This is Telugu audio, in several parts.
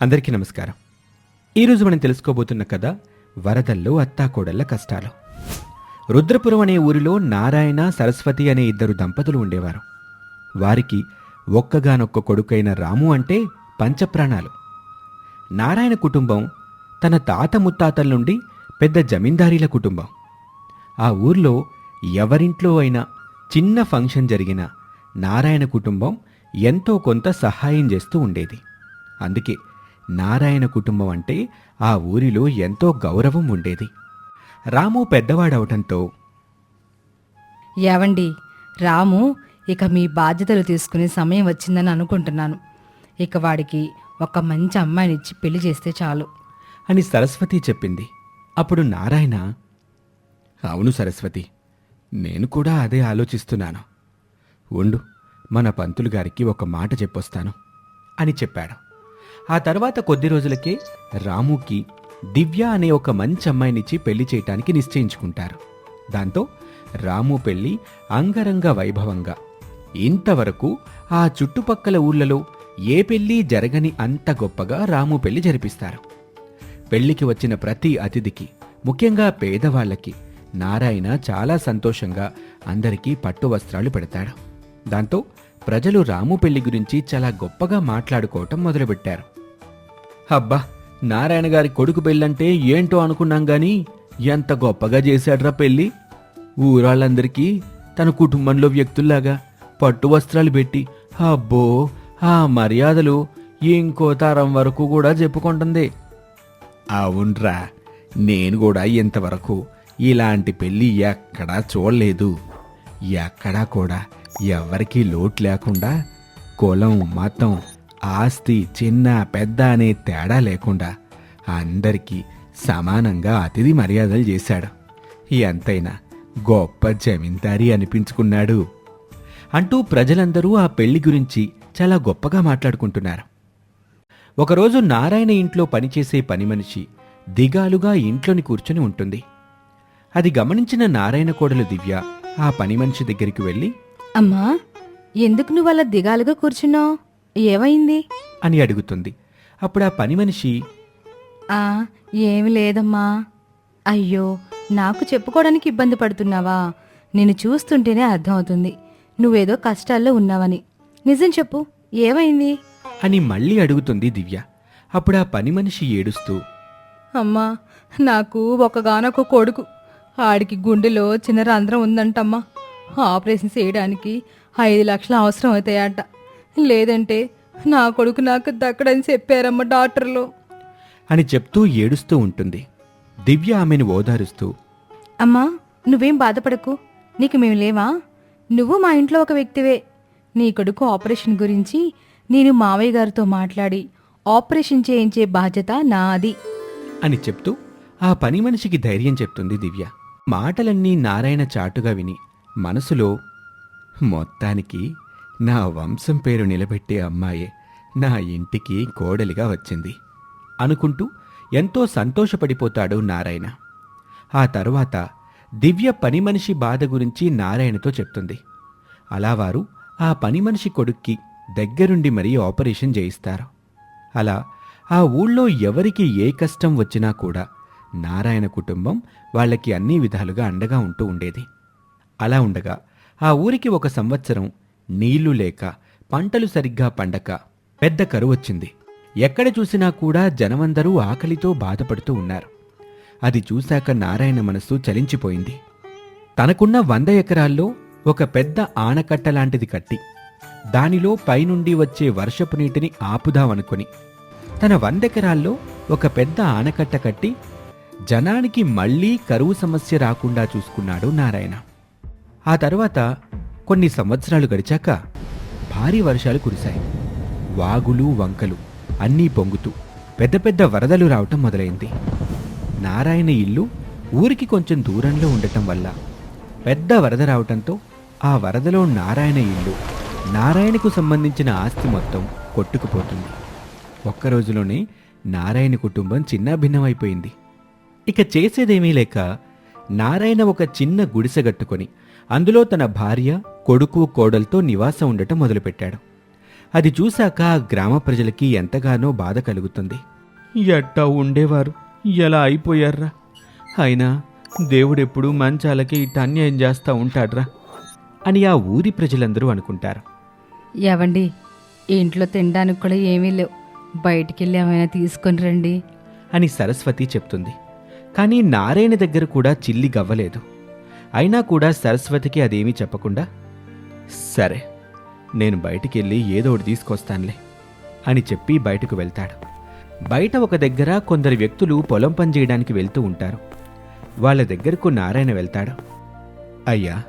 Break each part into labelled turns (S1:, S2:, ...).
S1: అందరికీ నమస్కారం. ఈరోజు మనం తెలుసుకోబోతున్న కథ వరదల్లో అత్తాకోడళ్ళ కష్టాలు. రుద్రపురం అనే ఊరిలో నారాయణ సరస్వతి అనే ఇద్దరు దంపతులు ఉండేవారు. వారికి ఒక్కగానొక్క కొడుకైన రాము అంటే పంచప్రాణాలు. నారాయణ కుటుంబం తన తాత ముత్తాతల నుండి పెద్ద జమీందారీల కుటుంబం. ఆ ఊర్లో ఎవరింట్లో అయినా చిన్న ఫంక్షన్ జరిగినా నారాయణ కుటుంబం ఎంతో కొంత సహాయం చేస్తూ ఉండేది. అందుకే నారాయణ కుటుంబం అంటే ఆ ఊరిలో ఎంతో గౌరవం ఉండేది. రాము పెద్దవాడవటంతో
S2: ఏవండి రాము ఇక మీ బాధ్యతలు తీసుకునే సమయం వచ్చిందని అనుకుంటున్నాను. ఇక వాడికి ఒక మంచి అమ్మాయినిచ్చి పెళ్ళి చేస్తే చాలు.
S1: అని సరస్వతి చెప్పింది. అప్పుడు నారాయణ అవును సరస్వతి నేను కూడా అదే ఆలోచిస్తున్నాను. ఉండు మన పంతులు గారికి ఒక మాట చెప్పొస్తాను అని చెప్పాడు. ఆ తర్వాత కొద్ది రోజులకే రాముకి దివ్య అనే ఒక మంచి అమ్మాయినిచ్చి పెళ్ళి చేయటానికి నిశ్చయించుకుంటారు. దాంతో రాము పెళ్ళి అంగరంగ వైభవంగా. ఇంతవరకు ఆ చుట్టుపక్కల ఊర్లలో ఏ పెళ్ళి జరగని అంత గొప్పగా రాము పెళ్ళి జరిపిస్తారు. పెళ్ళికి వచ్చిన ప్రతి అతిథికి ముఖ్యంగా పేదవాళ్ళకి నారాయణ చాలా సంతోషంగా అందరికీ పట్టు వస్త్రాలు పెడతాడు. దాంతో ప్రజలు రాము పెళ్ళి గురించి చాలా గొప్పగా మాట్లాడుకోవటం మొదలుపెట్టారు. అబ్బా నారాయణ గారి కొడుకు పెళ్ళంటే ఏంటో అనుకున్నాం గాని ఎంత గొప్పగా చేశాడ్రా పెళ్ళి? ఊరాళ్ళందరికీ తన కుటుంబంలో వ్యక్తుల్లాగా పట్టు వస్త్రాలు పెట్టి అబ్బో ఆ మర్యాదలు ఇంకో తరం వరకు కూడా చెప్పుకుంటుంది. అవునరా నేను కూడా ఇంతవరకు ఇలాంటి పెళ్ళి ఎక్కడా చూడలేదు. ఎక్కడా కూడా ఎవరికీ లోటు లేకుండా కులం మతం ఆస్తి చిన్న పెద్ద అనే తేడా లేకుండా అందరికీ సమానంగా అతిథి మర్యాదలు చేశాడు. ఎంతైనా గొప్ప జమీందారి అనిపించుకున్నాడు. అంటూ ప్రజలందరూ ఆ పెళ్ళి గురించి చాలా గొప్పగా మాట్లాడుకుంటున్నారు. ఒకరోజు నారాయణ ఇంట్లో పనిచేసే పని మనిషి దిగాలుగా ఇంట్లోని కూర్చొని ఉంటుంది. అది గమనించిన నారాయణ కోడలు దివ్య ఆ పని మనిషి దగ్గరికి వెళ్ళి
S2: అమ్మా ఎందుకు నువ్వు అలా దిగాలుగా కూర్చున్నావు? ఏమైంది
S1: అని అడుగుతుంది. అప్పుడు ఆ పని మనిషి
S2: ఆ ఏమి లేదమ్మా. అయ్యో నాకు చెప్పుకోవడానికి ఇబ్బంది పడుతున్నావా? నేను చూస్తుంటేనే అర్థమవుతుంది. నువ్వేదో కష్టాల్లో ఉన్నావని. నిజం చెప్పు ఏమైంది?
S1: అని మళ్ళీ అడుగుతుంది దివ్య. అప్పుడు ఆ పని మనిషి ఏడుస్తూ
S2: అమ్మా నాకు ఒకగానొక కొడుకు. ఆడికి గుండెలో చిన్న రంధ్రం ఉందంటమ్మా. ఆపరేషన్ చేయడానికి ఐదు లక్షలు అవసరం అవుతాయట లేదంటే నా కొడుకు నాకు దక్కడని చెప్పారమ్మ డాక్టర్లు.
S1: అని చెప్తూ ఏడుస్తూ ఉంటుంది. దివ్య ఆమెను ఓదారుస్తూ
S2: అమ్మా నువ్వేం బాధపడకు. నీకు మేము లేవా? నువ్వు మా ఇంట్లో ఒక వ్యక్తివే. నీ కొడుకు ఆపరేషన్ గురించి నేను మావయ్య గారితో మాట్లాడి ఆపరేషన్ చేయించే బాధ్యత నాది.
S1: అని చెప్తూ ఆ పని మనిషికి ధైర్యం చెప్తుంది దివ్య. మాటలన్నీ నారాయణ చాటుగా విని మనసులో మొత్తానికి నా వంశం పేరు నిలబెట్టే అమ్మాయే నా ఇంటికి కోడలిగా వచ్చింది అనుకుంటూ ఎంతో సంతోషపడిపోతాడు నారాయణ. ఆ తర్వాత దివ్య పని మనిషి బాధ గురించి నారాయణతో చెప్తుంది. అలా వారు ఆ పని మనిషి కొడుక్కి దగ్గరుండి మరీ ఆపరేషన్ చేయిస్తారు. అలా ఆ ఊళ్ళో ఎవరికి ఏ కష్టం వచ్చినా కూడా నారాయణ కుటుంబం వాళ్ళకి అన్ని విధాలుగా అండగా ఉంటూ ఉండేది. అలా ఉండగా ఆ ఊరికి ఒక సంవత్సరం నీళ్ళు లేక పంటలు సరిగ్గా పండక పెద్ద కరువొచ్చింది. ఎక్కడ చూసినా కూడా జనమందరూ ఆకలితో బాధపడుతూ ఉన్నారు. అది చూశాక నారాయణ మనస్సు చలించిపోయింది. తనకున్న వంద ఎకరాల్లో ఒక పెద్ద ఆనకట్ట లాంటిది కట్టి దానిలో పైనుండి వచ్చే వర్షపు నీటిని ఆపుదామనుకొని తన వందెకరాల్లో ఒక పెద్ద ఆనకట్ట కట్టి జనానికి మళ్ళీ కరువు సమస్య రాకుండా చూసుకున్నాడు నారాయణ. ఆ తర్వాత కొన్ని సంవత్సరాలు గడిచాక భారీ వర్షాలు కురిశాయి. వాగులు వంకలు అన్నీ పొంగుతూ పెద్ద పెద్ద వరదలు రావటం మొదలైంది. నారాయణ ఇల్లు ఊరికి కొంచెం దూరంలో ఉండటం వల్ల పెద్ద వరద రావటంతో ఆ వరదలో నారాయణ ఇల్లు నారాయణకు సంబంధించిన ఆస్తి మొత్తం కొట్టుకుపోతుంది. ఒక్క రోజులోనే నారాయణ కుటుంబం చిన్నాభిన్నమైపోయింది. ఇక చేసేదేమీ లేక నారాయణ ఒక చిన్న గుడిసె గట్టుకొని అందులో తన భార్య కొడుకు కోడలతో నివాసం ఉండటం మొదలుపెట్టాడు. అది చూశాక గ్రామ ప్రజలకి ఎంతగానో బాధ కలుగుతుంది. ఎట్టా ఉండేవారు? ఎలా అయిపోయారా అయినా దేవుడెప్పుడు మంచాలకి ఇట్ట అన్యాయం చేస్తా ఉంటాడ్రా? అని ఆ ఊరి ప్రజలందరూ అనుకుంటారు.
S2: ఏవండి ఇంట్లో తినడానికి కూడా ఏమీ లేవు. బయటికి వెళ్ళి ఏమైనా తీసుకొని రండి.
S1: అని సరస్వతి చెప్తుంది. కానీ నారాయణ దగ్గర కూడా చిల్లి గవ్వలేదు. అయినా కూడా సరస్వతికి అదేమీ చెప్పకుండా సరే నేను బయటికి వెళ్ళి ఏదో ఒకటి తీసుకొస్తానులే అని చెప్పి బయటకు వెళ్తాడు. బయట ఒక దగ్గర కొందరు వ్యక్తులు పొలం పని చేయడానికి వెళ్తూ ఉంటారు. వాళ్ళ దగ్గరకు నారాయణ వెళ్తాడు. అయ్యా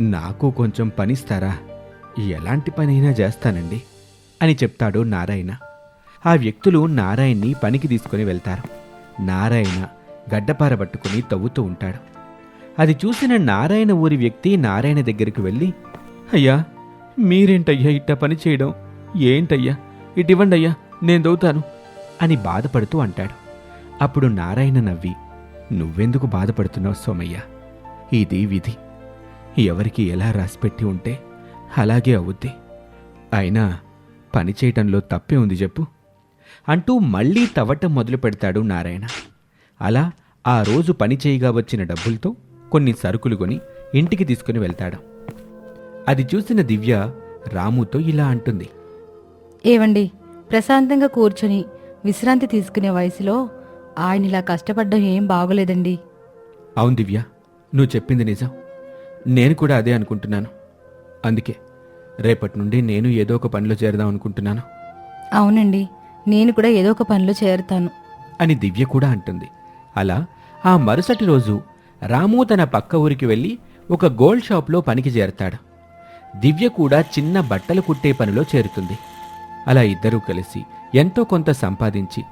S1: నాకు కొంచెం పనిస్తారా? ఎలాంటి పనైనా చేస్తానండి అని చెప్తాడు నారాయణ. ఆ వ్యక్తులు నారాయణ్ణి పనికి తీసుకుని వెళ్తారు. నారాయణ గడ్డపార పట్టుకుని తవ్వుతూ ఉంటాడు. అది చూసిన నారాయణ ఊరి వ్యక్తి నారాయణ దగ్గరికి వెళ్ళి అయ్యా మీరేంటయ్యా ఇట్ట పని చేయడం? ఏంటయ్యా? ఇటివ్వండి అయ్యా నేను దవ్వుతాను అని బాధపడుతూ అంటాడు. అప్పుడు నారాయణ నవ్వి నువ్వెందుకు బాధపడుతున్నావు సోమయ్య? ఇది విధి. ఎవరికి ఎలా రాసిపెట్టి ఉంటే అలాగే అవుద్ది. అయినా పని చేయటంలో తప్పే ఉంది చెప్పు అంటూ మళ్ళీ తవ్వటం మొదలు పెడతాడు నారాయణ. అలా ఆ రోజు పని చేయగా వచ్చిన డబ్బులతో కొన్ని సరుకులు కొని ఇంటికి తీసుకుని వెళ్తాడు. అది చూసిన దివ్య రాముతో ఇలా అంటుంది.
S2: ఏవండి ప్రశాంతంగా కూర్చొని విశ్రాంతి తీసుకునే వయసులో ఆయన ఇలా కష్టపడ్డం ఏం బాగోలేదండి.
S1: అవును దివ్య నువ్వు చెప్పింది నిజం. నేను కూడా అదే అనుకుంటున్నాను. అందుకే రేపటి నుండి నేను ఏదో ఒక పనిలో చేరదాం అనుకుంటున్నాను.
S2: అవునండి నేను కూడా ఏదో ఒక పనిలో చేరుతాను.
S1: అని దివ్య కూడా అంటుంది. అలా ఆ మరుసటి రోజు రాము తన పక్క ఊరికి వెళ్ళి ఒక గోల్డ్ షాప్లో పనికి చేరతాడు. దివ్య కూడా చిన్న బట్టలు కుట్టే పనిలో చేరుతుంది. అలా ఇద్దరూ కలిసి ఎంతో కొంత సంపాదించి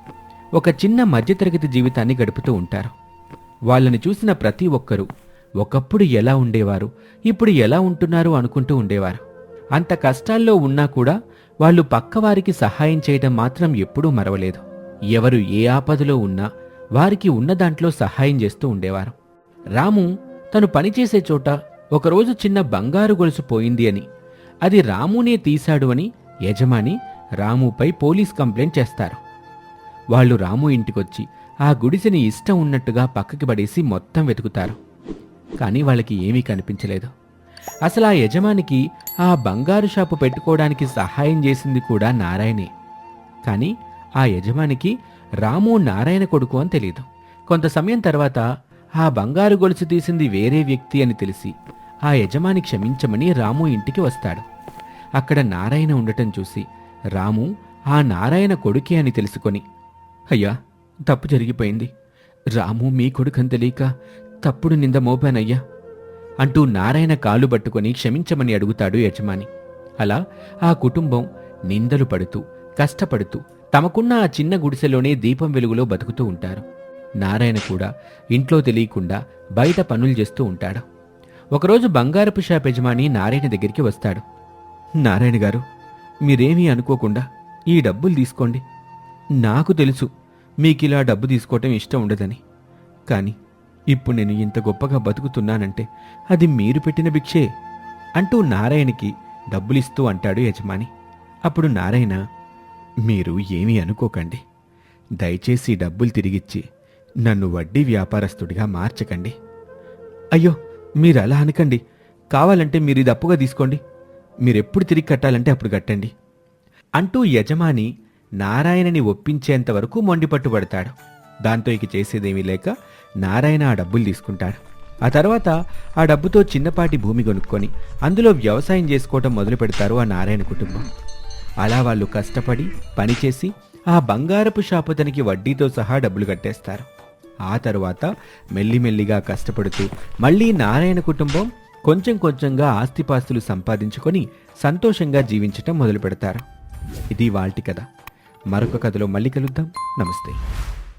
S1: ఒక చిన్న మధ్యతరగతి జీవితాన్ని గడుపుతూ ఉంటారు. వాళ్ళని చూసిన ప్రతి ఒక్కరూ ఒకప్పుడు ఎలా ఉండేవారు? ఇప్పుడు ఎలా ఉంటున్నారు? అనుకుంటూ ఉండేవారు. అంత కష్టాల్లో ఉన్నా కూడా వాళ్ళు పక్కవారికి సహాయం చేయడం మాత్రం ఎప్పుడూ మరవలేదు. ఎవరు ఏ ఆపదలో ఉన్నా వారికి ఉన్న దాంట్లో సహాయం చేస్తూ ఉండేవారు. రాము తను పనిచేసే చోట ఒకరోజు చిన్న బంగారు గొలుసు పోయింది అని. అది రామునే తీశాడు అని యజమాని రాముపై పోలీస్ కంప్లైంట్ చేస్తారు. వాళ్ళు రాము ఇంటికొచ్చి ఆ గుడిసెని ఇష్టం ఉన్నట్టుగా పక్కకి పడేసి మొత్తం వెతుకుతారు. కానీ వాళ్ళకి ఏమీ కనిపించలేదు. అసలు ఆ యజమానికి ఆ బంగారు షాపు పెట్టుకోవడానికి సహాయం చేసింది కూడా నారాయణే. కానీ ఆ యజమానికి రాము నారాయణ కొడుకు అని తెలియదు కొంత సమయం తర్వాత ఆ బంగారు గొలుసు తీసింది వేరే వ్యక్తి అని తెలిసి ఆ యజమాని క్షమించమని రాము ఇంటికి వస్తాడు. అక్కడ నారాయణ ఉండటం చూసి రాము ఆ నారాయణ కొడుకే అని తెలుసుకొని. అయ్యా తప్పు జరిగిపోయింది. రాము మీ కొడుకని తెలియక తప్పుడు నింద మోపానయ్యా. అంటూ నారాయణ కాలు పట్టుకొని క్షమించమని అడుగుతాడు యజమాని. అలా ఆ కుటుంబం నిందలు పడుతూ కష్టపడుతూ తమకున్న ఆ చిన్న గుడిసెలోనే దీపం వెలుగులో బతుకుతూ ఉంటారు. నారాయణ కూడా ఇంట్లో తెలియకుండా బయట పనులు చేస్తూ ఉంటాడు. ఒకరోజు బంగారపు షాప్ యజమాని నారాయణ దగ్గరికి వస్తాడు. నారాయణ గారు మీరేమీ అనుకోకుండా ఈ డబ్బులు తీసుకోండి. నాకు తెలుసు మీకిలా డబ్బు తీసుకోవటం ఇష్టం ఉండదని. కానీ ఇప్పుడు నేను ఇంత గొప్పగా బతుకుతున్నానంటే అది మీరు పెట్టిన భిక్షే అంటూ నారాయణకి డబ్బులిస్తూ అంటాడు యజమాని. అప్పుడు నారాయణ మీరు ఏమీ అనుకోకండి. దయచేసి డబ్బులు తిరిగిచ్చి నన్ను వడ్డీ వ్యాపారస్తుడిగా మార్చకండి. అయ్యో మీరు అలా అనకండి. కావాలంటే మీరు ఇది అప్పుగా తీసుకోండి. మీరెప్పుడు తిరిగి కట్టాలంటే అప్పుడు కట్టండి. అంటూ యజమాని నారాయణని ఒప్పించేంత వరకు మొండిపట్టుబడతాడు దాంతో ఇక చేసేదేమీ లేక నారాయణ ఆ డబ్బులు తీసుకుంటాడు. ఆ తర్వాత ఆ డబ్బుతో చిన్నపాటి భూమి కొనుక్కొని అందులో వ్యవసాయం చేసుకోవటం మొదలు పెడతారు ఆ నారాయణ కుటుంబం. అలా వాళ్ళు కష్టపడి పనిచేసి ఆ బంగారపు షాపుతనికి వడ్డీతో సహా డబ్బులు కట్టేస్తారు. ఆ తర్వాత మెల్లిమెల్లిగా కష్టపడుతూ మళ్ళీ నారాయణ కుటుంబం కొంచెం కొంచెంగా ఆస్తిపాస్తులు సంపాదించుకొని సంతోషంగా జీవించటం మొదలు పెడతారు ఇది వాల్టి కథ. మరొక కథలో మళ్ళీ కలుద్దాం. నమస్తే.